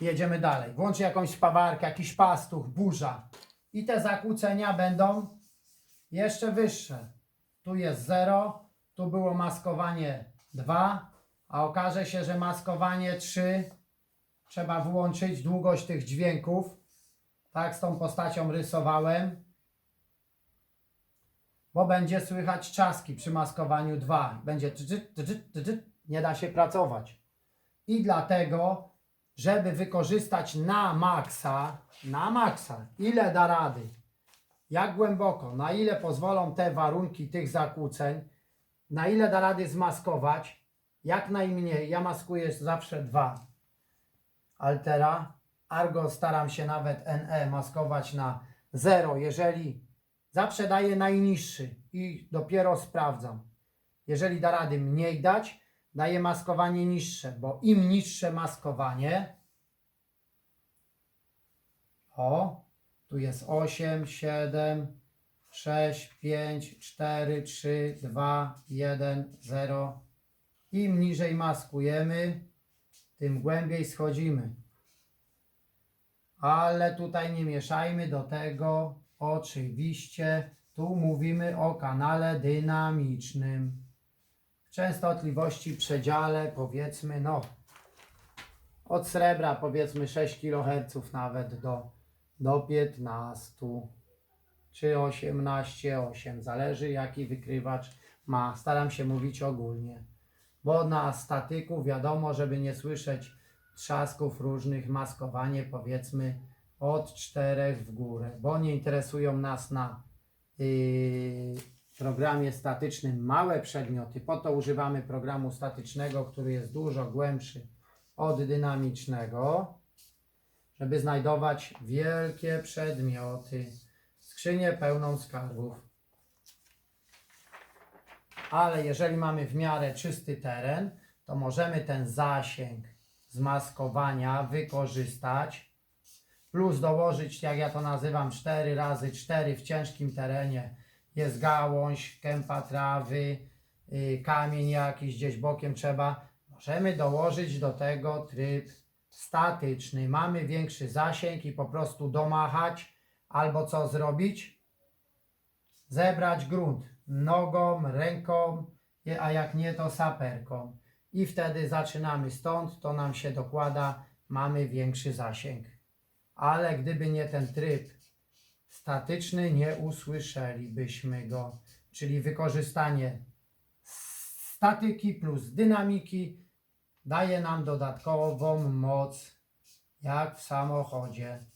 Jedziemy dalej. Włącz jakąś spawarkę, jakiś pastuch, burza. I te zakłócenia będą jeszcze wyższe. Tu jest 0, tu było maskowanie 2, a okaże się, że maskowanie 3 trzeba włączyć długość tych dźwięków. Tak z tą postacią rysowałem. Bo będzie słychać czaski przy maskowaniu 2. Będzie tydżyt, tydżyt, tydżyt. nie da się pracować. I dlatego, żeby wykorzystać na maksa, na maksa, ile da rady, jak głęboko, na ile pozwolą te warunki tych zakłóceń, na ile da rady zmaskować, jak najmniej. Ja maskuję zawsze dwa altera. Argo staram się nawet NE maskować na 0, jeżeli zawsze daję najniższy i dopiero sprawdzam. Jeżeli da rady mniej dać, daję maskowanie niższe, bo im niższe maskowanie, o, tu jest 8, 7, 6, 5, 4, 3, 2, 1, 0. Im niżej maskujemy, tym głębiej schodzimy. Ale tutaj nie mieszajmy do tego. Oczywiście tu mówimy o kanale dynamicznym. Częstotliwości przedziale powiedzmy no od srebra powiedzmy 6 kHz nawet do, do 15 czy 18, 8, zależy jaki wykrywacz ma. Staram się mówić ogólnie, bo na statyku wiadomo, żeby nie słyszeć trzasków różnych, maskowanie powiedzmy od 4 w górę, bo nie interesują nas na yy, programie statycznym małe przedmioty. Po to używamy programu statycznego, który jest dużo głębszy od dynamicznego, żeby znajdować wielkie przedmioty, skrzynię pełną skarbów. Ale jeżeli mamy w miarę czysty teren, to możemy ten zasięg zmaskowania wykorzystać, plus dołożyć, jak ja to nazywam, 4 razy 4 w ciężkim terenie. Jest gałąź, kępa trawy, yy, kamień jakiś gdzieś bokiem trzeba. Możemy dołożyć do tego tryb statyczny. Mamy większy zasięg i po prostu domachać, albo co zrobić? Zebrać grunt nogą, ręką, a jak nie, to saperką. I wtedy zaczynamy stąd, to nam się dokłada, mamy większy zasięg. Ale gdyby nie ten tryb statyczny, nie usłyszelibyśmy go. Czyli wykorzystanie statyki plus dynamiki daje nam dodatkową moc, jak w samochodzie,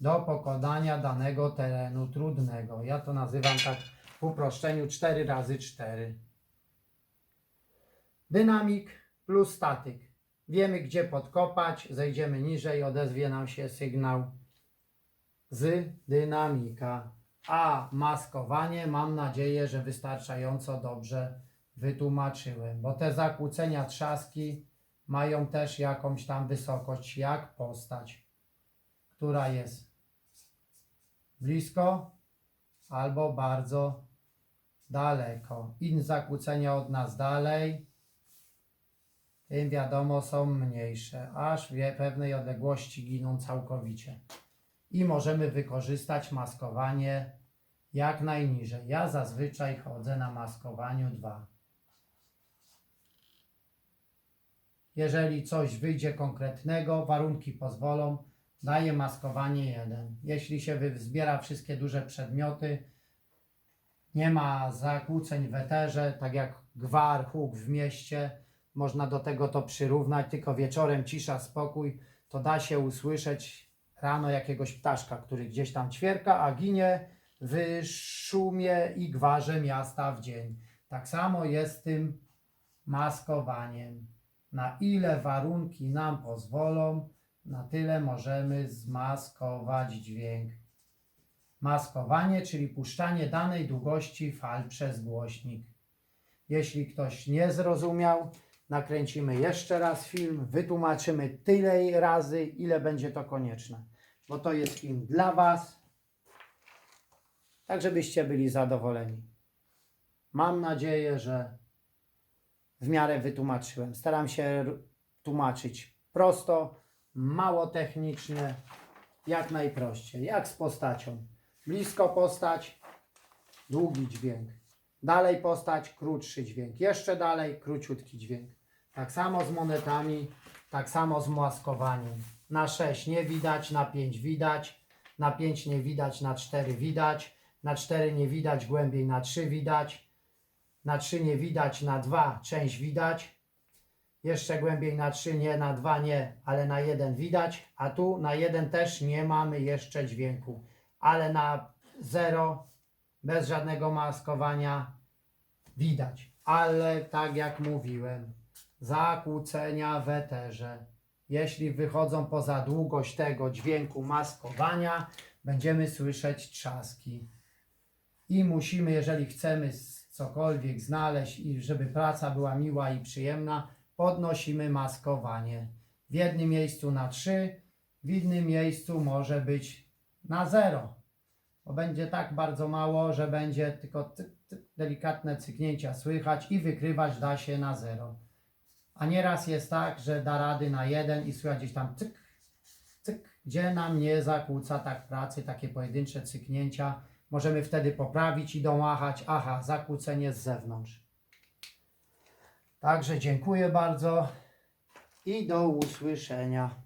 do pokonania danego terenu trudnego. Ja to nazywam tak w uproszczeniu 4 razy 4 Dynamik plus statyk. Wiemy, gdzie podkopać, zejdziemy niżej, odezwie nam się sygnał z dynamika. A maskowanie mam nadzieję, że wystarczająco dobrze wytłumaczyłem, bo te zakłócenia trzaski mają też jakąś tam wysokość, jak postać, która jest blisko albo bardzo daleko. Im zakłócenia od nas dalej, tym wiadomo są mniejsze, aż w pewnej odległości giną całkowicie. I możemy wykorzystać maskowanie jak najniżej. Ja zazwyczaj chodzę na maskowaniu 2. Jeżeli coś wyjdzie konkretnego, warunki pozwolą, daję maskowanie 1. Jeśli się zbiera wszystkie duże przedmioty, nie ma zakłóceń w eterze, tak jak gwar, huk w mieście, można do tego to przyrównać, tylko wieczorem cisza, spokój, to da się usłyszeć rano jakiegoś ptaszka, który gdzieś tam ćwierka, a ginie w szumie i gwarze miasta w dzień. Tak samo jest z tym maskowaniem. Na ile warunki nam pozwolą, na tyle możemy zmaskować dźwięk. Maskowanie, czyli puszczanie danej długości fal przez głośnik. Jeśli ktoś nie zrozumiał, nakręcimy jeszcze raz film, wytłumaczymy tyle razy, ile będzie to konieczne. Bo to jest film dla Was, tak żebyście byli zadowoleni. Mam nadzieję, że w miarę wytłumaczyłem. Staram się tłumaczyć prosto, mało technicznie, jak najprościej, jak z postacią. Blisko postać, długi dźwięk. Dalej postać, krótszy dźwięk. Jeszcze dalej, króciutki dźwięk. Tak samo z monetami, tak samo z maskowaniem. Na 6 nie widać, na 5 widać, na 5 nie widać, na 4 widać, na 4 nie widać, głębiej na 3 widać, na 3 nie widać, na 2 część widać, jeszcze głębiej na 3 nie, na 2 nie, ale na 1 widać, a tu na 1 też nie mamy jeszcze dźwięku, ale na 0 bez żadnego maskowania widać. Ale tak jak mówiłem, zakłócenia w eterze. Jeśli wychodzą poza długość tego dźwięku maskowania, będziemy słyszeć trzaski. I musimy, jeżeli chcemy cokolwiek znaleźć i żeby praca była miła i przyjemna, podnosimy maskowanie. W jednym miejscu na 3, w innym miejscu może być na 0. Bo będzie tak bardzo mało, że będzie tylko ty, ty, delikatne cyknięcia słychać i wykrywać da się na 0. A nieraz jest tak, że da rady na 1 i słychać gdzieś tam cyk, cyk, gdzie nam nie zakłóca tak pracy, takie pojedyncze cyknięcia. Możemy wtedy poprawić i domachać, aha, zakłócenie z zewnątrz. Także dziękuję bardzo i do usłyszenia.